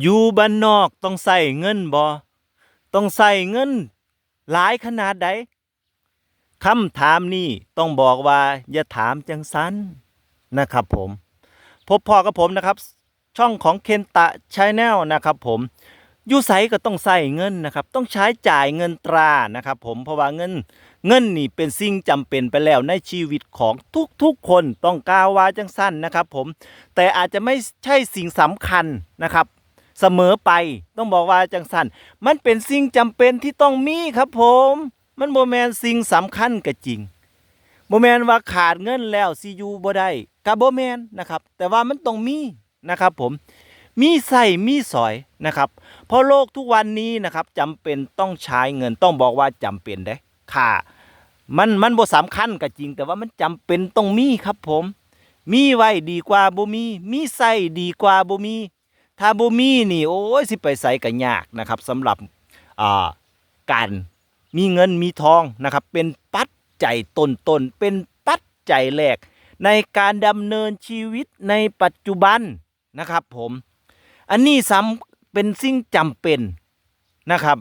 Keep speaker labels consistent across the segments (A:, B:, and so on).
A: อยู่บ้านนอกต้องใส่เงินบ่ต้องใส่เงิน หลายขนาดใดคำถามนี้ต้องบอกว่า อย่าถามจังสันนะครับผม พบพ่อกับผมนะครับ ช่องของเคนตะชาแนลนะครับผมอยู่ไสก็ต้องใส่เงินนะครับ ต้องใช้จ่ายเงินตรานะครับ ผมเพราะว่าเงิน เงินนี่เป็นสิ่งจำเป็นไปแล้วในชีวิตของทุกๆคนต้องกล่าวว่าจังสั้นนะครับ ผมแต่อาจจะไม่ใช่สิ่งสำคัญนะครับ เสมอไป ต้องบอกว่าจังสันมันเป็นสิ่งจำเป็นที่ต้องมีครับผม มันโมแมนสิ่งสำคัญก็จริงโมแมนว่าขาดเงินแล้วซียูบ่ได้กับโบแมนนะครับ แต่ว่ามันต้องมีนะครับผมมีใส่มีสอยนะครับ เพราะโลกทุกวันนี้นะครับจำเป็นต้องใช้เงินต้องบอกว่าจำเป็นเด้ค่ะมันมันบ่สำคัญก็จริง แต่ว่ามันจำเป็นต้องมีครับผม มีไว้ดีกว่าบ่มี มีใส่ดีกว่าบ่มี ถ้าบ่มีนี่โอ้ยสิไปใส่ก็ยากนะครับสำหรับอ่าการมีเงินมีทองนะครับเป็นปัจจัยต้นเป็นปัจจัยแรก ในการดำเนินชีวิตในปัจจุบันนะครับผมอันนี้ซ้ำเป็นสิ่งจำเป็นนะครับ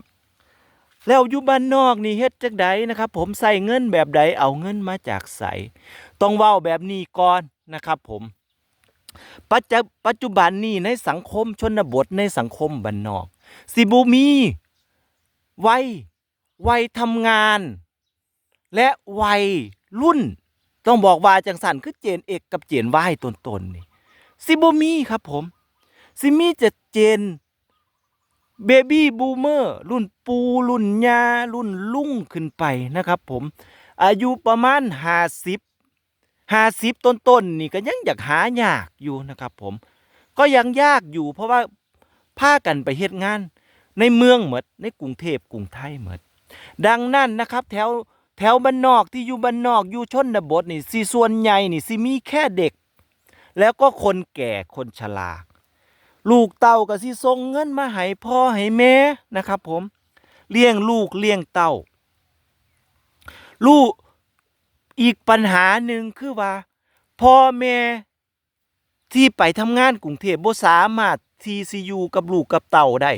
A: แล้วอยู่บ้านนอกนี่เฮ็ดจักใดนะครับ ผมใส่เงินแบบใดเอาเงินมาจากใสต้องเว้าแบบนี้ก่อนนะครับผม ปัจจุปัจจุบันนี้ในสังคมชนบทในสังคมบ้านนอก สิบุมีวัยวัยทำงาน และวัยรุ่น ต้องบอกว่าจังสันคือเจนเอกกับเจนวายตนๆนี่สิบุมีครับผมสิมีจะเจนเบบี้บูมเมอร์รุ่นปูรุ่นยารุ่นลุงขึ้นไปนะครับผม อายุประมาณห้าสิบ ห้าสิบต้นๆนี่ก็ยังอยากหายากอยู่นะครับผม ก็ยังยากอยู่เพราะว่าพากันไปเฮ็ดงาน ในเมืองเหมดในกรุงเทพกรุงไทยเหมดดังนั้นนะครับแถวแถวบ้านนอกที่อยู่บ้านนอกอยู่ชนบทนี่สิส่วนใหญ่นี่สิมีแค่เด็ก แล้วก็คนแก่คนชราลูกเต่าก็สิส่งเงินมาให้พ่อให้แม่นะครับ ผมเลี้ยงลูกเลี้ยงเต่าลูก อีกปัญหาหนึ่งคือว่าพ่อแม่ที่ไปทำงานกรุงเทพบ่สามารถที่สิอยู่กับลูกกับเต่าได้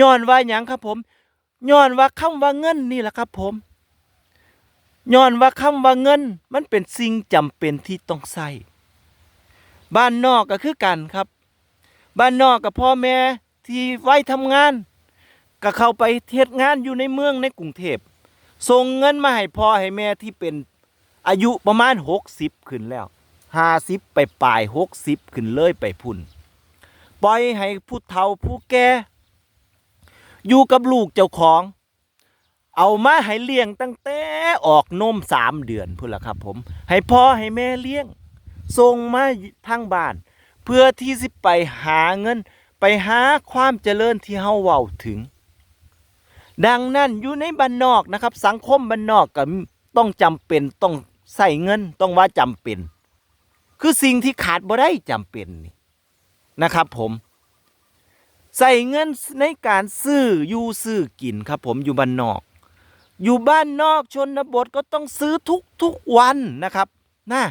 A: ย้อนว่าหยังครับผมย้อนว่าคำว่าเงินนี่แหละครับผมย้อนว่าคำว่าเงิน มันเป็นสิ่งจำเป็นที่ต้องใช้บ้านนอกก็คือกันครับ บ้านนอกกับพ่อแม่ที่ไว้ทำงาน ก็เข้าไปเฮ็ดงานอยู่ในเมืองในกรุงเทพส่งเงินมาให้พ่อให้แม่ที่เป็น อายุประมาณหกสิบขึ้นแล้วห้าสิบไปปลายหกสิบขึ้นเลยไปพุ่น ปล่อยให้ผู้เฒ่าผู้แก่ อยู่กับลูกเจ้าของ เอามาให้เลี้ยงตั้งแต่ออกนมสามเดือนพุ่นละครับผม ให้พ่อให้แม่เลี้ยงส่งมาทางบ้าน เพื่อที่สิไปหาเงินไปหาความเจริญที่เฮาเว้าถึง ดังนั้นอยู่ในบ้านนอกนะครับ สังคมบ้านนอกก็ต้องจำเป็นต้อง ใส่เงินต้องว่าจำเป็น คือสิ่งที่ขาดบ่ได้จำเป็นนี่นะครับ ผมใส่เงินในการซื้ออยู่ซื้อกินครับ ผมอยู่บ้านนอก อยู่บ้านนอกชนบทก็ต้องซื้อทุกทุกวันนะครับนะ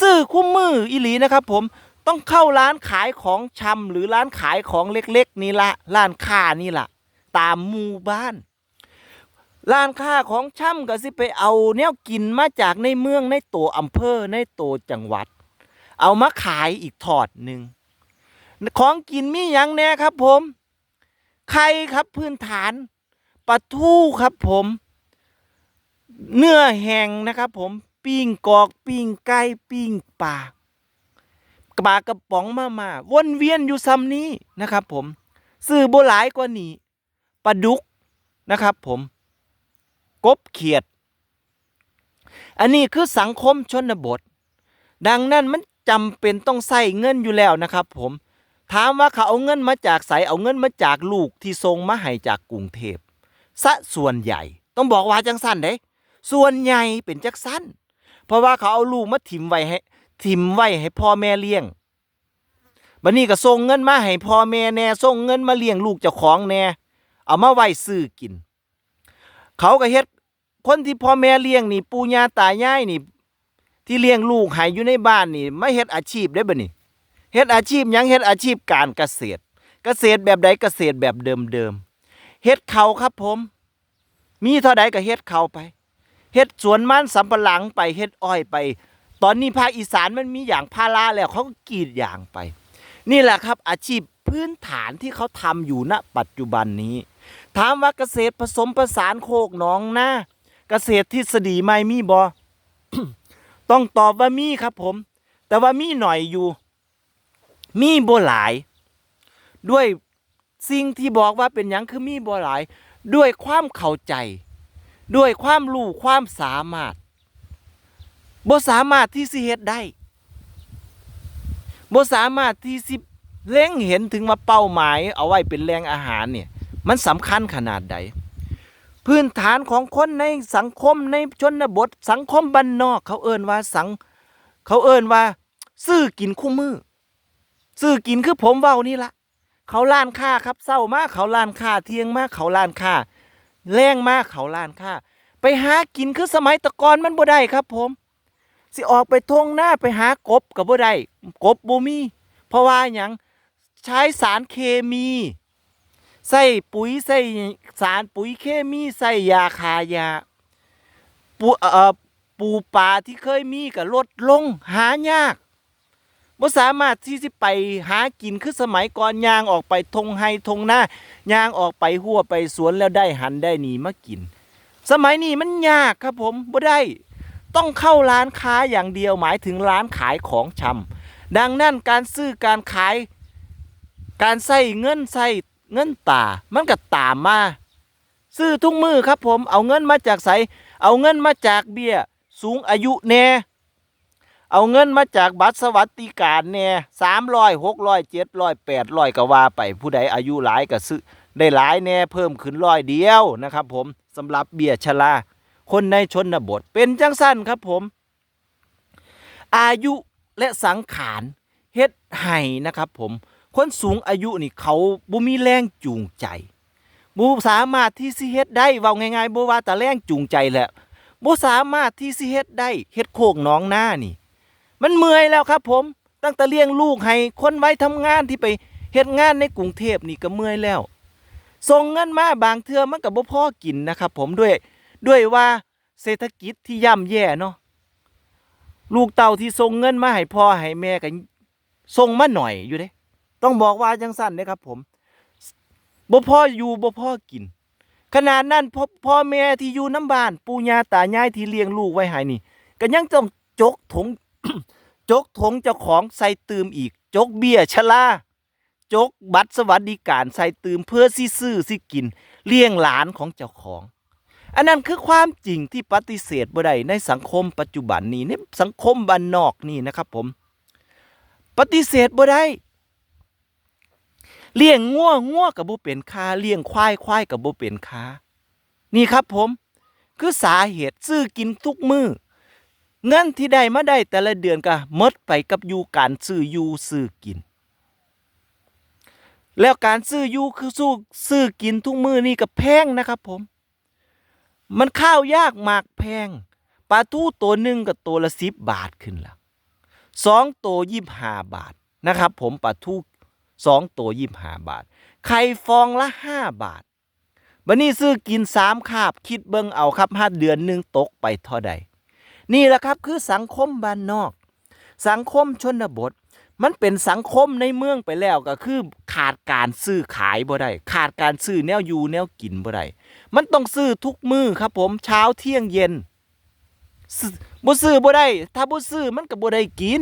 A: ซื้อคุ้มมืออีหลีนะครับ ผมต้องเข้าร้านขายของชำหรือร้านขายของเล็ก ๆ นี่ละร้านค้านี่ละตามหมู่บ้าน ร้านค้าของช่ำก็สิไปเอาแนวกินมาจากในเมืองในตัวอำเภอในตัวจังหวัด เอามาขายอีกทอดหนึ่งของกินมีอย่างแน่ครับผมไข่ครับพื้นฐานปลาทูครับผม เนื้อแห้งนะครับผมปิ้งกอกปิ้งไก่ปิ้งปลาปลากระป๋องมามาวนเวียนอยู่ซ้ำนี้นะครับผมซื้อโบหลายกว่านี้ปลาดุกนะครับผม กบเขียด อันนี้คือสังคมชนบท ดังนั้นมันจำเป็นต้องใส่เงินอยู่แล้วนะครับผม ถามว่าเขาเอาเงินมาจากไสเอาเงินมาจากลูกที่ส่งมาให้จากกรุงเทพซะส่วนใหญ่ ต้องบอกว่าจังสั้นเด้ ส่วนใหญ่เป็นจักสั้น เพราะว่าเขาเอาลูกมาถิ่มไว้ให้ถิ่มไว้ให้พ่อแม่เลี้ยงบัดนี้ก็ส่งเงินมาให้พ่อแม่แน่ส่งเงินมาเลี้ยงลูกเจ้าของแน่เอามาไว้ซื้อกิน เขาก็เฮ็ด คนที่พ่อแม่เลี้ยงนี่ปู่ย่าตายายนี่ ที่เลี้ยงลูกให้อยู่ในบ้านนี่ไม่เฮ็ดอาชีพได้บ่นี่เฮ็ดอาชีพหยังเฮ็ดอาชีพการเกษตร เกษตรแบบใดเกษตรแบบเดิมๆเฮ็ดเขาครับผม มีเท่าใดก็เฮ็ดเขาไปเฮ็ดสวนมันสำปะหลังไปเฮ็ดอ้อยไป ตอนนี้ภาคอีสานมันมีอย่างพาราแล้วเขาก็กรีดยางไป นี่แหละครับ อาชีพพื้นฐานที่เขาทำอยู่ณปัจจุบันนี้ ถามว่าเกษตรผสมผสานโคกหนองนา เกษตรทฤษฎีไม่มีบอต้องตอบว่ามีครับผม แต่ว่ามีหน่อยอยู่ มีบ่หลาย ด้วยสิ่งที่บอกว่าเป็นยังคือมีบ่หลาย ด้วยความเข้าใจ ด้วยความรู้ความสามารถบ่สามารถที่สิเฮ็ดได้บ่สามารถที่สิเล็งเห็นถึงว่าเป้าหมาย เอาไว้เป็นแหล่งอาหารเนี่ย มันสำคัญขนาดใด พื้นฐานของคนในสังคมในชนบท สังคมบ้านนอก เขาเอิ้นว่าสัง เขาเอิ้นว่า ซื้อกินคู่มือซื้อกินคือผมเว้านี่ละเขาล้านค้าครับเศร้ามากเขาล้านค้าเที่ยงมากเขาล้านค้าแรงมากเขาล้านค้าไปหากินคือสมัยตะกอนมันบ่ได้ครับ ผม สิออกไปทงหน้าไปหากบกับบ่ได้กบบ่มีเพราะว่าหยังใช้สารเคมี ใส่ปุ๋ยใส่สารปุ๋ยเคมีใส่ยาคายาปูเอ่อปูปลาที่เคยมีก็ลดลงหายากบ่สามารถที่สิไปหากินคือสมัยก่อนยางออกไปทงไฮทงหน้ายางออกไปหัวไปสวนแล้วได้หันได้หนีมากิน สมัยนี้มันยากครับผมบ่ได้ ต้องเข้าร้านค้าอย่างเดียวหมายถึงร้านขายของชำดังนั้นการซื้อการขาย การใส่เงินใส่ เงินตามันก็ตามมา ซื้อทุกมือครับ ผมเอาเงินมาจากไสเอาเงินมาจากเบี้ย สูงอายุแน่เอาเงินมาจากบัตรสวัสดิการแน่สามร้อยหกร้อยเจ็ดร้อยแปดร้อยก็ว่าไปผู้ใดอายุหลายก็ซื้อได้หลายแน่เพิ่มขึ้นร้อยเดียวนะครับ ผมสำหรับเบี้ยชราคนในชนบทเป็นจังสั้นครับผม อายุและสังขารเฮ็ดให้นะครับผม คนสูงอายุนี่เขาบ่มีแรงจูงใจบ่สามารถที่สิเฮ็ดได้เว้าง่ายๆบ่ว่าแต่แรงจูงใจแหละบ่สามารถที่สิเฮ็ดได้เฮ็ดโคกหนองหน้านี่ มันเมื่อยแล้วครับ ผมตั้งแต่เลี้ยงลูกให้คนไว้ทำงานที่ไปเฮ็ดงานในกรุงเทพนี่ก็เมื่อยแล้วส่งเงินมาบางเทื่อมันก็บ่พอกินนะครับ ผมด้วยด้วยว่าเศรษฐกิจที่ย่ำแย่เนาะลูกเต่าที่ส่งเงินมาให้พ่อให้แม่ก็ส่งมาหน่อยอยู่เด้ ต้องบอกว่าจังสั้นเด้ครับผมบ่พ่ออยู่บ่พ่อกิน ขนาดนั้นพ่อพ่อแม่ที่อยู่น้ำบ้าน ปู่ย่าตายายที่เลี้ยงลูกไว้ให้นี่ก็ยังต้องจกถงจกถงเจ้าของใส่ตืมอีก จกเบี้ยชราจกบัตรสวัสดิการใส่ตืมเพื่อสิซื้อสิกิน เลี้ยงหลานของเจ้าของ อันนั้นคือความจริงที่ปฏิเสธบ่ได้ในสังคมปัจจุบันนี้ในสังคมบ้านนอกนี่นะครับผม ปฏิเสธบ่ได้ เลี้ยงงัวงัวกับบ่เป็นค่าเลี้ยงควายควายกับบ่เป็นค่านี่ครับผม คือสาเหตุซื้อกินทุกมือเงินที่ได้มาได้แต่ละเดือนก็หมดไปกับอยู่การซื้ออยู่ซื้อกิน แล้วการซื้ออยู่คือสู้ซื้อกินทุกมือนี่ก็แพงนะครับผม มันข้าวยากหมากแพงปลาทูตัวหนึ่งกับตัวละสิบบาทขึ้นล้วสองตัวยี่สิบห้าบาทนะครับ ผมปลาทู สองตัวยี่สิบห้าบาท ไข่ฟองละห้าบาทบันนี้ซื้อกินสามคาบ คิดเบิ่งเอาครับห้าเดือนหนึ่งตกไปเท่าใด นี่แหละครับคือสังคมบ้านนอก สังคมชนบท มันเป็นสังคมในเมืองไปแล้วก็คือขาดการซื้อขายบ่ได้ขาดการซื้อแนวอยู่แนวกินบ่ได้มันต้องซื้อทุกมือครับผมเช้าเที่ยงเย็นบ่ซื้อบ่ได้ถ้าบ่ซื้อมันก็บ่ได้กิน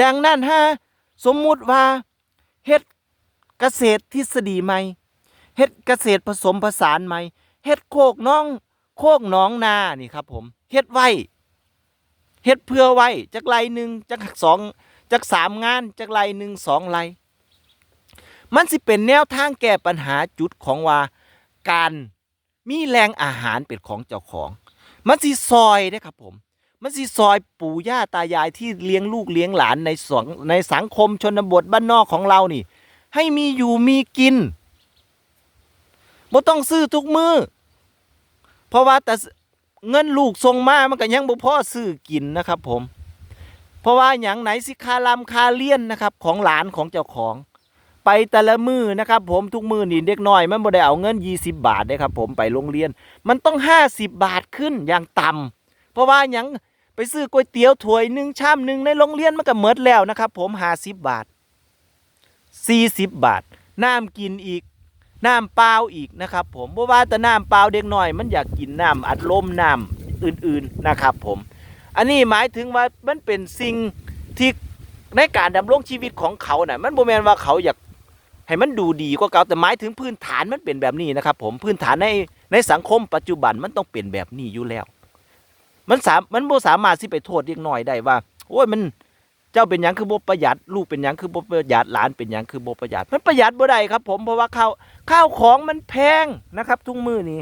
A: ดังนั้นฮะสมมุติว่า เฮ็ดเกษตรทฤษฎีใหม่เฮ็ดเกษตรผสมผสานใหม่เฮ็ดโคกน้อง โคกหนองนานี่ครับผมเฮ็ดไว้เฮ็ดเพื่อไว้จักไรหนึ่งจักสองจักสามงานจักไรหนึ่งสองไรมันสิเป็นแนวทางแก้ปัญหาจุดของว่าการมีแหล่งอาหารเป็นของเจ้าของ มันสิซอยเด้ครับผม มันสิซอยปู่ย่าตายายที่เลี้ยงลูกเลี้ยงหลานในสองในสังคมชนบทบ้านนอกของเรานี่ ให้มีอยู่มีกินบ่ต้องซื้อทุกมือเพราะว่าแต่เงินลูกส่งมามันก็ยังบ่พอซื้อกินนะครับผม เพราะว่าอย่างไหนสิคาลำคาเลียนนะครับ ของหลานของเจ้าของ ไปแต่ละมือนะครับ ผมทุกมือนี่เด็กน้อย มันบ่ได้เอาเงิน 20 บาทเด้ครับ ผมไปโรงเรียน มันต้อง 50 บาทขึ้นอย่างต่ำเพ ราะว่าหยังไปซื้อก๋วยเตี๋ยวถ้วยหนึ่งชามหนึ่งในโรงเรียนมันก็หมดแล้วนะครับผม50บบาท40บาท น้ำกินอีก น้ำเปล่าอีกนะครับผมเพราะว่าแต่น้ำเปล่าเด็กหน้อย มันอยากกินน้ำอัดลมน้ำอื่นๆนะครับผมอันนี้หมายถึงว่ามันเป็นสิ่งที่ในการดำรงชีวิตของเขาน่ะมันบ่แมนว่าเขาอยากให้มันดูดีกว่าเก่าแต่หมายถึงพื้นฐานมันเป็นแบบนี้นะครับผมพื้นฐานในในสังคมปัจจุบันมันต้องเป็นแบบนี้อยู่แล้ว มันสามมันบ่สามารถสิไปโทษเด็กน้อยได้ว่า โอ้ยมันเจ้าเป็นหยังคือบ่ประหยัดลูกเป็นหยังคือบ่ประหยัดหลานเป็นหยังคือบ่ประหยัด มันประหยัดบ่ได้ครับ ผมเพราะว่าข้าวข้าวของมันแพงนะครับทุกมื้อนี้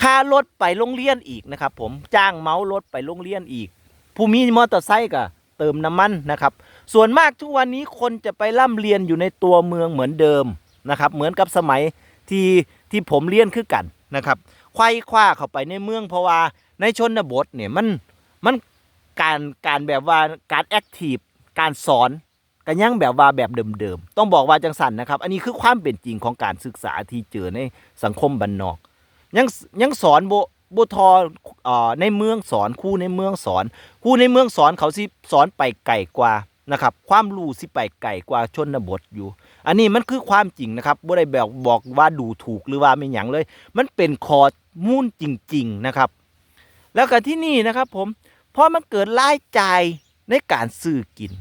A: ค่ารถไปโรงเรียนอีกนะครับ ผมจ้างเมารถไปโรงเรียนอีก ผู้มีมอเตอร์ไซค์ก็เติมน้ำมันนะครับ ส่วนมากทุกวันนี้คนจะไปร่ำเรียนอยู่ในตัวเมืองเหมือนเดิมนะครับ เหมือนกับสมัยที่ที่ผมเรียนคือกันนะครับ ไขว้คว้าเข้าไปในเมืองเพราะว่าในชนบทเนี่ยมันมันการการแบบว่าการแอคทีฟการสอนกันยังแบบว่าแบบเดิมๆ ต้องบอกว่าจังสันนะครับ อันนี้คือความเป็นจริงของการศึกษาที่เจอในสังคมบ้านนอก ยังยังสอนโบโบทออในเมืองสอนครูในเมืองสอนครูในเมืองสอนเขาสิสอนไปไกลกว่านะครับ ความรู้สิไปไกลกว่าชนบทอยู่ อันนี้มันคือความจริงนะครับบ่ได้บอกบอกว่าดูถูกหรือว่าไม่หยังเลย มันเป็นคอมูลจริง ๆนะครับ แล้วก็ที่นี่นะครับผมเพอมันเกิดรายจ่ายในการซื้อกิน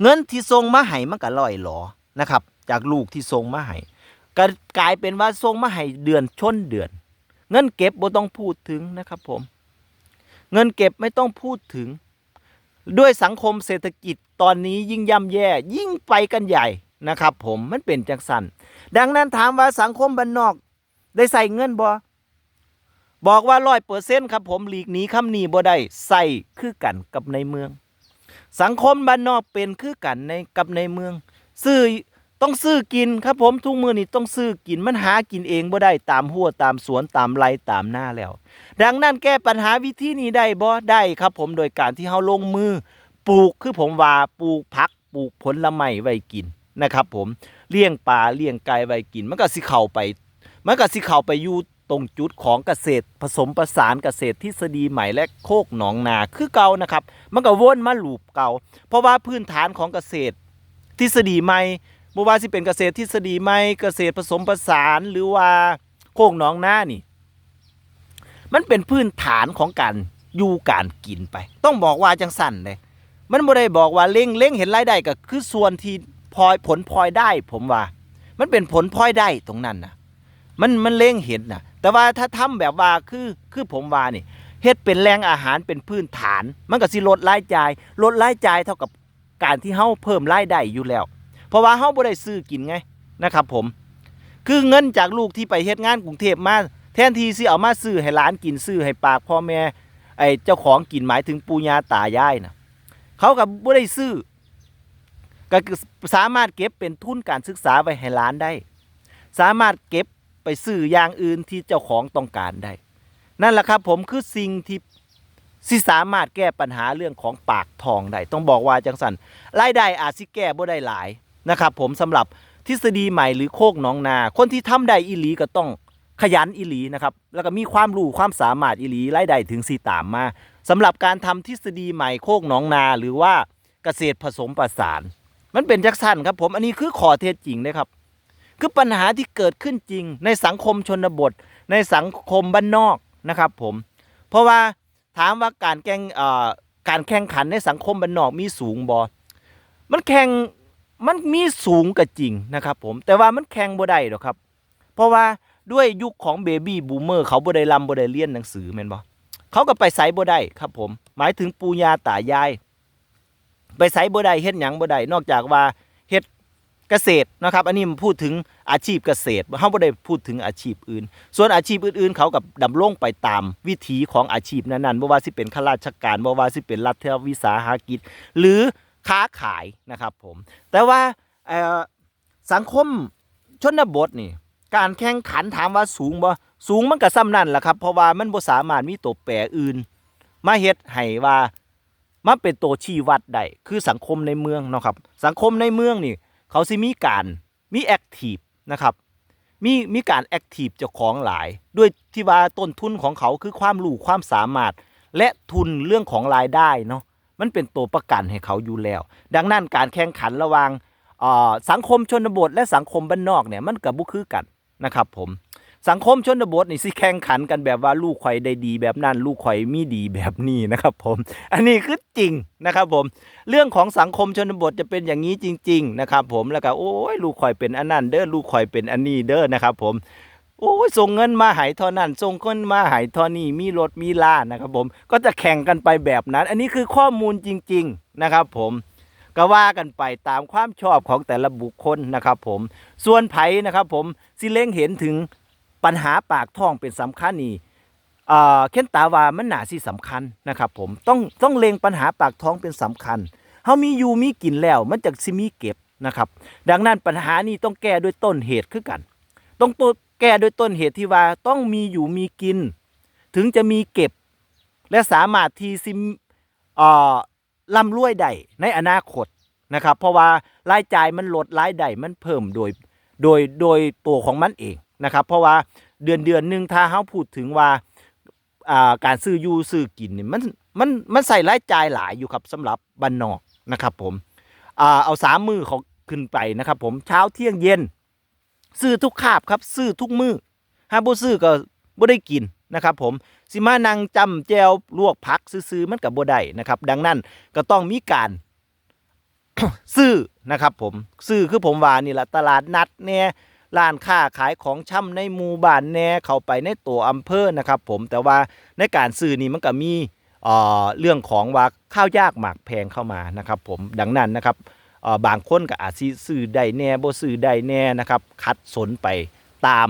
A: เงินที่ส่งมาให้มันก็ลอยหลอนะครับ จากลูกที่ส่งมาให้ก็กลายเป็นว่าส่งมาให้เดือนชนเดือน เงินเก็บบ่ต้องพูดถึงนะครับผม เงินเก็บไม่ต้องพูดถึง ด้วยสังคมเศรษฐกิจตอนนี้ยิ่งย่ำแย่ ยิ่งไปกันใหญ่นะครับ ผมมันเป็นจังสันดังนั้นถามว่าสังคมบ้านนอก ได้ใส่เงินบ่บอกว่าร้อยเปอร์เซ็นต์ครับผมหลีกหนีคำหนีบ่ได้ใส่คือกันกับในเมือง สังคมบ้านนอกเป็นคือกันในกับในเมือง ซื้อ ต้องซื้อกินครับผมทุกมือนี่ต้องซื้อกินมันหากินเองบ่ได้ตามหัวตามสวนตามไรตามหน้าแล้ว ดังนั้นแก้ปัญหาวิธีนี้ได้บ่ได้ครับ ผมโดยการที่เฮาลงมือปลูกคือผมว่าปลูกผักปลูกผลไม้ไว้กินนะครับ ผมเลี้ยงปลาเลี้ยงไก่ไว้กิน มันก็สิเข้าไปมันก็สิเข้าไปอยู่ตรงจุดของเกษตรผสมประสานเกษตรทฤษฎีใหม่และโคกหนองนาคือเก่านะครับ มันก็วนมาลูปเก่า เพราะว่าพื้นฐานของเกษตร ทฤษฎีใหม่ บ่ว่าสิเป็นเกษตรทฤษฎีใหม่เกษตรผสมผสานหรือว่าโคกหนองหน้านี่ มันเป็นพื้นฐานของการอยู่การกินไป ต้องบอกว่าจังสั่นเลยมันบ่ได้บอกว่าเล่งเล่งเห็นรายได้ก็คือส่วนที่พลอยผลพลอยได้ ผมว่า มันเป็นผลพลอยได้ตรงนั้นนะมันมันเล่งเห็นนะแต่ว่าถ้าทำแบบว่าคือคือผมว่านี่เฮ็ดเป็นแรงอาหารเป็นพื้นฐาน มันก็สิลดรายจ่ายลดรายจ่ายเท่ากับการที่เฮาเพิ่มรายได้อยู่แล้ว เพราะว่าเฮาบ่ได้ซื้อกินไงนะครับผม คือเงินจากลูกที่ไปเฮ็ดงานกรุงเทพมาแทนที่สิเอามาซื้อให้หลานกินซื้อให้ปากพ่อแม่ไอ้เจ้าของกินหมายถึงปู่ย่าตายายนะเขากับบ่ได้ซื้อก็สามารถเก็บเป็นทุนการศึกษาไว้ให้หลานได้ สามารถเก็บไปซื้ออย่างอื่นที่เจ้าของต้องการได้ นั่นแหละครับผมคือสิ่งที่สิสามารถแก้ปัญหาเรื่องของปากทองได้ ต้องบอกว่าจังสันรายได้อาจสิแก้บ่ได้หลาย นะครับผมสำหรับทฤษฎีใหม่หรือโคกหนองนา คนที่ทำได้อีหลีก็ต้องขยันอีหลีนะครับแล้วก็มีความรู้ความสามารถอีหลีรายได้ถึงสีตามมาสำหรับการทำทฤษฎีใหม่โคกหนองนาหรือว่าเกษตรผสมผสาน มันเป็นจักสันครับผมอันนี้คือขอเท็จจริงนะครับ คือปัญหาที่เกิดขึ้นจริง ในสังคมชนบท ในสังคมบ้านนอกนะครับผมเพราะว่าถามว่าการแข่งการแข่งขันในสังคมบ้านนอกมีสูงบอมันแข่ง มันมีสูงก็จริงนะครับผมแต่ว่ามันแข่งบ่ได้หรอกครับ เพราะว่าด้วยยุคของเบบี้บูมเมอร์เขาบ่ได้รำบ่ได้เรียนหนังสือแม่นบ่เขาก็ไปไสบ่ได้ครับผม หมายถึงปูยาตายาย ไปไสบ่ได้เฮ็ดหยังบ่ได้นอกจากว่าเฮ็ดเกษตรนะครับ อันนี้มันพูดถึงอาชีพเกษตรเฮาบ่ได้พูดถึงอาชีพอื่น ส่วนอาชีพอื่นๆ เขากับดำรงไปตามวิถีของอาชีพนั้นๆบ่ว่าสิเป็นข้าราชการบ่ว่าสิเป็นรัฐวิสาหกิจ หรือ ค้าขายนะครับผม แต่ว่าสังคมชนบทนี่การแข่งขันถามว่าสูงบ่สูงมันก็ซ้ำนั่นแหละครับ เพราะว่ามันบ่สามารถมีตัวแปรอื่น มาเฮ็ดให้ว่ามาเป็นตัวชี้วัดได้คือสังคมในเมืองเนาะครับ สังคมในเมืองนี่ เขาสิมีการมีแอคทีฟนะครับมีมีการแอคทีฟเจ้าของหลาย ด้วยที่ว่าต้นทุนของเขาคือความรู้ความสามารถ และทุนเรื่องของรายได้เนาะ มันเป็นตัวประกันให้เขาอยู่แล้ว ดังนั้นการแข่งขันระหว่างสังคมชนบท และสังคมบ้านนอกเนี่ยมันกับบุคือกันนะครับผมสังคมชนบทนี่สิแข่งขันกันแบบว่าลูกข่อยได้ดีแบบนั้น ลูกข่อยมีดีแบบนี้นะครับผม อันนี้คือจริงนะครับผม เรื่องของสังคมชนบทจะเป็นอย่างนี้จริง ๆ นะครับผมแล้วก็โอ้ยลูกข่อยเป็นอันนั้นเด้อลูกข่อยเป็นอันนี้เด้อนะครับผม โอ้ยส่งเงินมาหายท่านั้นส่งเงินมาหายท่านี้มีรถมีล่านะครับผมก็จะแข่งกันไปแบบนั้น อันนี้คือข้อมูลจริง ๆนะครับ ผมก็ว่ากันไปตามความชอบของแต่ละบุคคลนะครับ ผมส่วนไผ่นะครับ ผมสิเล้งเห็นถึงปัญหาปากท้องเป็นสำคัญนี่เอ่อเค้นตาวามันหนาสิสำคัญนะครับผมต้องต้องเล็งปัญหาปากท้องเป็นสำคัญเฮามีอยู่มีกินแล้วมันจะสิมีเก็บนะครับ ดังนั้นปัญหานี้ต้องแก้ด้วยต้นเหตุคือกัน ต้องตัว แก้ด้วยต้นเหตุที่ว่าต้องมีอยู่มีกิน ถึงจะมีเก็บ และสามารถที่ซิมเอ่ำรวยได้ในอนาคตนะครับ เพราะว่ารายจ่ายมันลดรายได้มันเพิ่มโดยโดยโดยตัวของมันเองนะครับ เพราะว่าเดือนเดือนหนึ่งถ้าเขาพูดถึงว่าการซื้ออยู่ซื้อกินนี่มันมันมันใส่รายจ่ายหลายอยู่ครับสำหรับบ้านนอกนะครับผมอเอาสามมือเขาขึ้นไปนะครับผมเช้าเที่ยงเย็น ซื้อทุกคาบครับซื้อทุกมือหาบ่ซื้อก็บ่ได้กินนะครับผมสิมานั่งจำแจวลวกผักซื้อๆมันก็บบ่ได้นะครับ ดังนั้นก็ต้องมีการซื้อนะครับผมซื้อคือผมว่านี่แหละตลาดนัดแน่ร้านค้าขายของช่ำในหมู่บ้านแน่เข้าไปในตัวอำเภอนะครับผมแต่ว่าในการซื้อนี่มันก็มีเอ่อเรื่องของว่าข้าวยากหมากแพงเข้ามานะครับผมดังนั้นนะครับ บางคนก็อาจสิซื้อได้แน่บ่ซื้อได้แน่นะครับ คัดสนไปตาม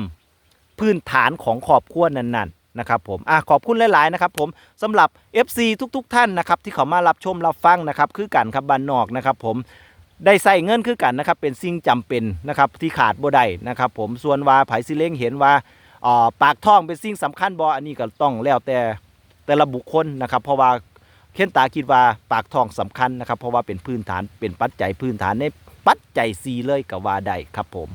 A: พื้นฐานของครอบครัวนั้นๆนะครับผมอะขอบคุณหลายๆนะครับผมสำหรับ FC ทุกๆท่านนะครับที่เขามารับชมรับฟังนะครับคือกันครับบ้านนอกนะครับผมได้ใส่เงินคือกันนะครับเป็นสิ่งจำเป็นนะครับที่ขาดบ่ได้นะครับผมส่วนว่าไผสิเล้งเห็นว่าปากท้องเป็นสิ่งสำคัญบ่อันนี้ก็ต้องแล้วแต่แต่ละบุคคลนะครับเพราะว่า เคนตาคิดว่าปากท้องสำคัญนะครับ เพราะว่าเป็นพื้นฐานเป็นปัจจัยพื้นฐานในปัจจัยซีเลยกับว่าได้ครับผม